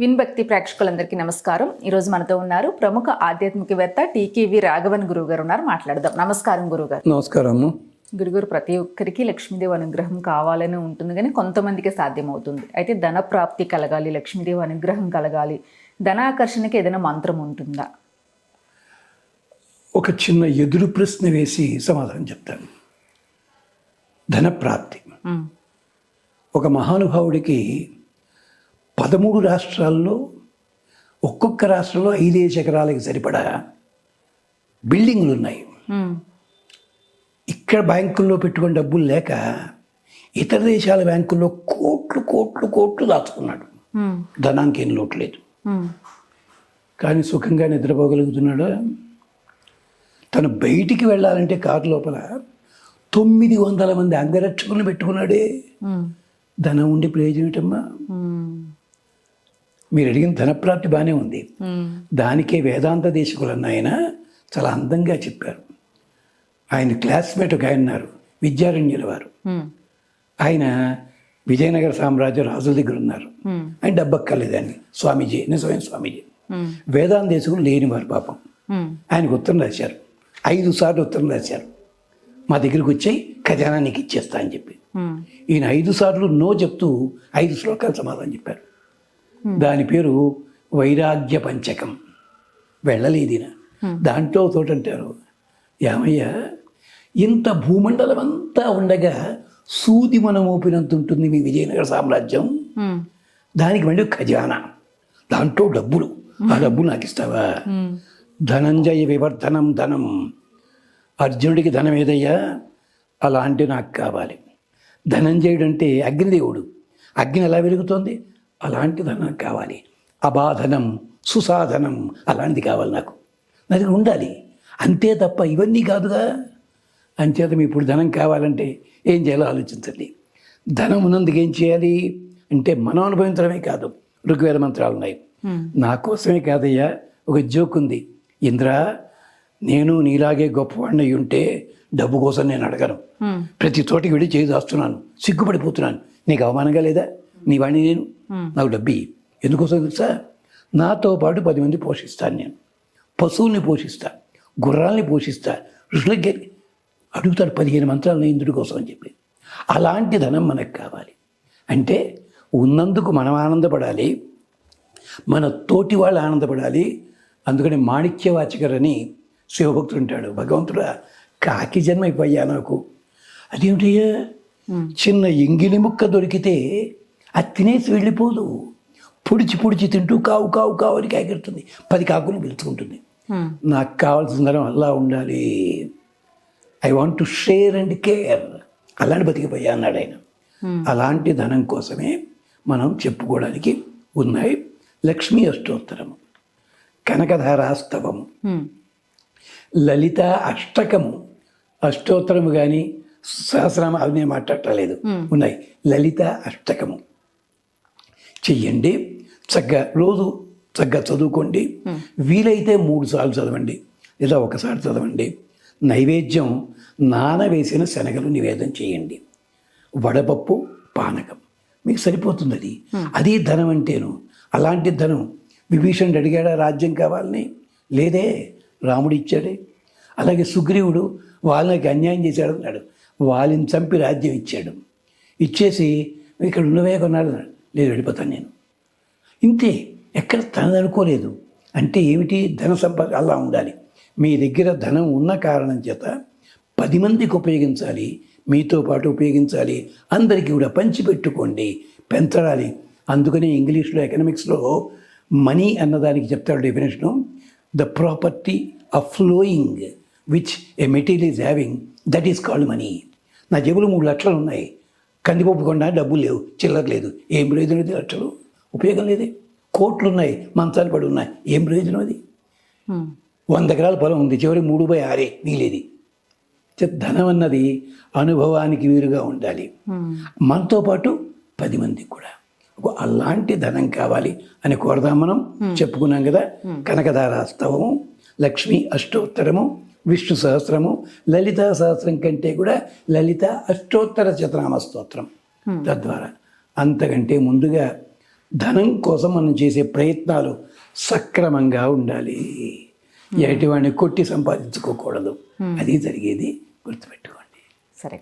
విన్భక్తి ప్రేక్షకులందరికీ నమస్కారం. ఈరోజు మనతో ఉన్నారు ప్రముఖ ఆధ్యాత్మికవేత్త టీకేవి రాఘవన్ గురువు గారు ఉన్నారు. మాట్లాడదాం. నమస్కారం గురుగారు నమస్కారము గురుగారు ప్రతి ఒక్కరికి లక్ష్మీదేవి అనుగ్రహం కావాలని ఉంటుంది కానీ కొంతమందికి సాధ్యమవుతుంది. అయితే ధన ప్రాప్తి కలగాలి లక్ష్మీదేవి అనుగ్రహం కలగాలి ధనాకర్షణకి ఏదైనా మంత్రం ఉంటుందా? ఒక చిన్న ఎదురు ప్రశ్న వేసి సమాధానం చెప్తాను. ధనప్రాప్తి. ఒక మహానుభావుడికి పదమూడు రాష్ట్రాల్లో ఒక్కొక్క రాష్ట్రంలో ఐదేసి ఎకరాలకి సరిపడా బిల్డింగ్లు ఉన్నాయి ఇక్కడ బ్యాంకుల్లో పెట్టుకుని డబ్బులు లేక ఇతర దేశాల బ్యాంకుల్లో కోట్లు కోట్లు కోట్లు దాచుకున్నాడు. ధనానికి ఏం లోటు లేదు. ఉమ్, కానీ సుఖంగా నిద్రపోగలుగుతున్నాడా? తను బయటికి వెళ్ళాలంటే కారు లోపల తొమ్మిది వందల మంది అంగరక్షకులను పెట్టుకున్నాడే. ధనం ఉండి ప్రయోజనం ఏంటమ్మా మీరు అడిగిన ధనప్రాప్తి బాగానే ఉంది. దానికే వేదాంత దేశకులన్న ఆయన చాలా అందంగా చెప్పారు. ఆయన క్లాస్మేట్ ఒక ఆయన ఉన్నారు విద్యారణ్యుల వారు. ఆయన విజయనగర సామ్రాజ్య రాజుల దగ్గర ఉన్నారు. ఆయన డబ్బక్కర్లేదండి స్వామీజీ నిజమైన స్వామీజీ. వేదాంత దేశకులు లేనివారు పాపం. ఆయనకు ఉత్తరం రాశారు. ఐదు సార్లు ఉత్తరం రాశారు. మా దగ్గరికి వచ్చాయి ఖజానా నీకు ఇచ్చేస్తా అని చెప్పి. ఈయన ఐదు సార్లు నో చెప్తూ ఐదు శ్లోకాలు సమాధానం చెప్పారు. దాని పేరు వైరాగ్య పంచకం. వెళ్ళలేదు ఈయన దాంట్లో తోటంటారు యామయ్య ఇంత భూమండలం అంతా ఉండగా సూది మనం ఊపినంత ఉంటుంది మీ విజయనగర సామ్రాజ్యం. దానికి మళ్ళీ ఖజానా. దాంట్లో డబ్బులు. ఆ డబ్బులు నాకు ఇస్తావా? ధనంజయ వివర్ధనం ధనం. అర్జునుడికి ధనం ఏదయ్యా? అలాంటి నాకు కావాలి. ధనంజయుడు అంటే అగ్నిదేవుడు. అగ్ని ఎలా వెలుగుతోంది? అలాంటి ధనం నాకు కావాలి. అబాధనం సుసాధనం అలాంటిది కావాలి నాకు. నా దగ్గర ఉండాలి. అంతే తప్ప ఇవన్నీ కాదుగా. అంచేత మీ ఇప్పుడు ధనం కావాలంటే ఏం చేయాలో ఆలోచించండి. ధనం ఉన్నందుకు ఏం చేయాలి? అంటే మనం అనుభవించడమే కాదు. ఋగ్వేద మంత్రాలు ఉన్నాయి. నా కోసమే కాదయ్యా ఒక జోక్ ఉంది. ఇంద్ర నేను నీలాగే గొప్పవాడిని ఉంటే డబ్బు కోసం నేను అడగను. ప్రతి చోటికి వెళ్ళి చేయి దాస్తున్నాను. సిగ్గుపడిపోతున్నాను. నీకు అవమానంగా లేదా? నీ వాడిని నేను నాకు డబ్బు. ఎందుకోసం తెలుసా? నాతో పాటు పది మంది పోషిస్తాను నేను. పశువుల్ని పోషిస్తా గుర్రాల్ని పోషిస్తా ఋషులకి అడుగుతాడు పదిహేను మంత్రాలను ఇంద్రుడి కోసం అని చెప్పి. అలాంటి ధనం మనకు కావాలి. అంటే ఉన్నందుకు మనం ఆనందపడాలి మన తోటి వాళ్ళు ఆనందపడాలి. అందుకని మాణిక్యవాచకరని శివభక్తుడు ఉంటాడు. భగవంతుడా కాకి జన్మ అయిపోయా నాకు. అదేమిటయ్యా? చిన్న ఎంగిలి ముక్క దొరికితే అది తినేసి వెళ్ళిపోదు పొడిచి పొడిచి తింటూ కావు కావు కావు అని కాకెడుతుంది పది కాకులు పిలుచుకుంటుంది నాకు కావాల్సిన ధనం అలా ఉండాలి. I want to share and care అలాంటి బతికిపోయా అన్నాడు ఆయన. అలాంటి ధనం కోసమే మనం చెప్పుకోవడానికి ఉన్నాయి. లక్ష్మీ అష్టోత్తరము కనకధారాస్తవము లలిత అష్టకము. అష్టోత్తరము కానీ సహస్రనామ అవి నేను మాట్లాడలేదు ఉన్నాయి. లలిత అష్టకము. చెయ్యండి. చక్కగా రోజు చక్కగా చదువుకోండి. వీలైతే మూడు సార్లు చదవండి. లేదా ఒకసారి చదవండి. నైవేద్యం నానవేసిన శనగలు నివేదన చేయండి. వడపప్పు పానకం. మీకు సరిపోతుంది అది అది ధనం అంటేను. అలాంటి ధనం విభీషణుడు అడిగాడా? రాజ్యం కావాలని? లేదే. రాముడు ఇచ్చాడే. అలాగే సుగ్రీవుడు వాళ్ళకి అన్యాయం చేశాడు అన్నాడు. వాళ్ళని చంపి రాజ్యం ఇచ్చాడు. ఇచ్చేసి ఇక్కడ ఉన్నవే కొన్నాడు అన్నాడు. లేదు వెళ్ళిపోతాను నేను. ఇంతే ఎక్కడ తనది అనుకోలేదు. అంటే ఏమిటి? ధన సంపద అలా ఉండాలి. మీ దగ్గర ధనం ఉన్న కారణం చేత పది మందికి ఉపయోగించాలి. మీతో పాటు ఉపయోగించాలి. అందరికీ కూడా పంచిపెట్టుకోండి. పెంచడాలి. అందుకనే ఇంగ్లీష్లో ఎకనామిక్స్లో మనీ అన్నదానికి చెప్తాడు definition. The property of flowing which a material is having that is called money. నా జేబులో మూడు లక్షలు ఉన్నాయి. కందిపప్పు కొన్నా డబ్బులు లేవు చిల్లర లేదు. ఏం ప్రయోజనం ఇది లక్షలు ఉపయోగం లేదే. కోట్లు ఉన్నాయి మంచాలు పడి ఉన్నాయి. ఏం ప్రయోజనం అది? వంద ఎకరాల పొలం ఉంది చివరి మూడు బై ఆరే మిగిలేది. ధనం అన్నది అనుభవానికి వీలుగా ఉండాలి. మనతో పాటు పది మందికి కూడా. అలాంటి ధనం కావాలి అని కోరదాం మనం. చెప్పుకున్నాం కదా కనకదారాస్తవము లక్ష్మి అష్టోత్తరము విష్ణు సహస్రము లలితా సహస్రం కంటే కూడా లలిత అష్టోత్తర శతనామ స్తోత్రం తద్వారా. అంతకంటే ముందుగా ధనం కోసం మనం చేసే ప్రయత్నాలు సక్రమంగా ఉండాలి. ఎటువంటి కొట్టి సంపాదించుకోకూడదు. అది జరిగేది గుర్తుపెట్టుకోండి. సరే